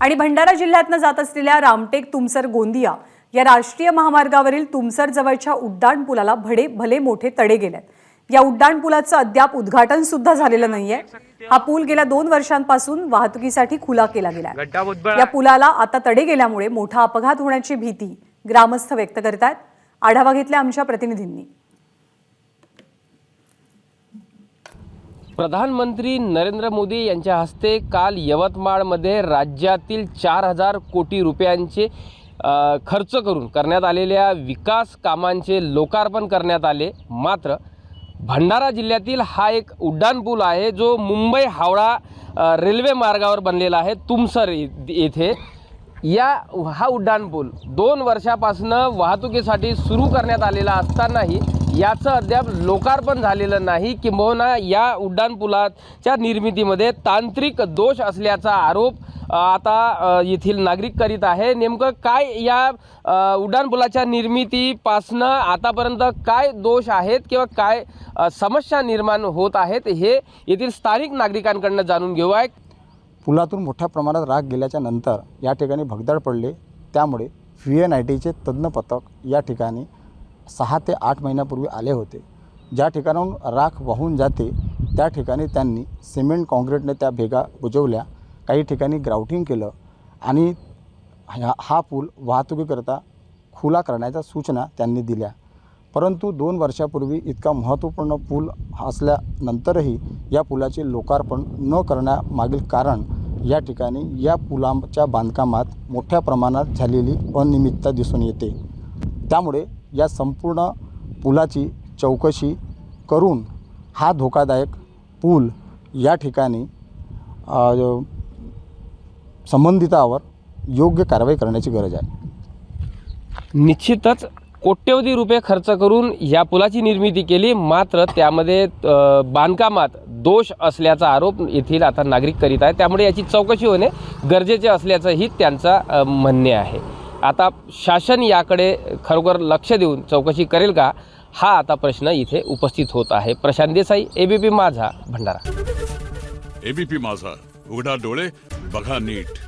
आणि भंडारा जिल्ह्यातनं जात असलेल्या रामटेक तुमसर गोंदिया या राष्ट्रीय महामार्गावरील तुमसर जवळच्या उड्डाण पुलाला भडे भले मोठे तडे गेलेत. या उड्डाण पुलाचं अद्याप उद्घाटन सुद्धा झालेलं नाहीये. हा पूल गेल्या दोन वर्षांपासून वाहतुकीसाठी खुला केला बड़ा या पुलाला आता तडे गेल्यामुळे मोठा अपघात होण्याची भीती ग्रामस्थ व्यक्त करतायत. आढावा घेतला आमच्या प्रतिनिधींनी. प्रधानमंत्री नरेंद्र मोदी यांच्या हस्ते काल यवतमाळमध्ये राज्यातील चार हजार कोटी रुपयांचे खर्च करून करण्यात आलेल्या विकास कामांचे लोकार्पण करण्यात आले. मात्र भंडारा जिल्ह्यातील हा एक उड्डाणपूल आहे जो मुंबई हावडा रेल्वे मार्गावर बनलेला आहे तुमसर येथे. या हा उड्डाणपूल दोन वर्षापासनं वाहतुकीसाठी सुरू करण्यात आलेला असतानाही याचं अद्याप लोकार्पण झालेलं नाही. किंबहुना या उड्डाणपुलाच्या निर्मितीमध्ये तांत्रिक दोष असल्याचा आरोप आता येथील नागरिक करीत आहे. नेमकं काय या उड्डाणपुलाच्या निर्मितीपासनं आतापर्यंत काय दोष आहेत किंवा काय समस्या निर्माण होत आहेत हे येथील स्थानिक नागरिकांकडनं जाणून घेऊ आहे. पुलातून मोठ्या प्रमाणात राग गेल्याच्यानंतर या ठिकाणी भगदाड पडले. त्यामुळे व्ही एन आय टीचे तज्ज्ञ पथक या ठिकाणी सहा ते आठ महिन्यापूर्वी आले होते. ज्या ठिकाणाहून राख वाहून जाते त्या ठिकाणी त्यांनी सिमेंट काँक्रीटने त्या भेगा बुजवल्या. काही ठिकाणी ग्राउटिंग केलं आणि ह्या हा पूल वाहतुकीकरता खुला करण्याच्या सूचना त्यांनी दिल्या. परंतु दोन वर्षापूर्वी इतका महत्त्वपूर्ण पूल असल्यानंतरही या पुलाचे लोकार्पण न करण्यामागील कारण या ठिकाणी या पुलाच्या बांधकामात मोठ्या प्रमाणात झालेली अनियमितता दिसून येते. त्यामुळे या संपूर्ण पुलाची चौकशी करून हा धोकादायक पूल या ठिकाणी संबंधितावर योग्य कारवाई करण्याची गरज आहे. निश्चितच कोट्यवधी रुपये खर्च करून या पुलाची निर्मिती केली मात्र त्यामध्ये बांधकामात दोष असल्याचा आरोप येथील आता नागरिक करीत आहे त्यामुळे याची चौकशी होणे गरजेचे असल्याचंही त्यांचा म्हणणे आहे. आता शासन याकडे खरोखर लक्ष देऊन चौकशी करेल का? हा आता प्रश्न इथे उपस्थित होत आहे. प्रशांत देसाई एबीपी माझा भंडारा. एबीपी माझा. उघडा डोळे बघा नीट.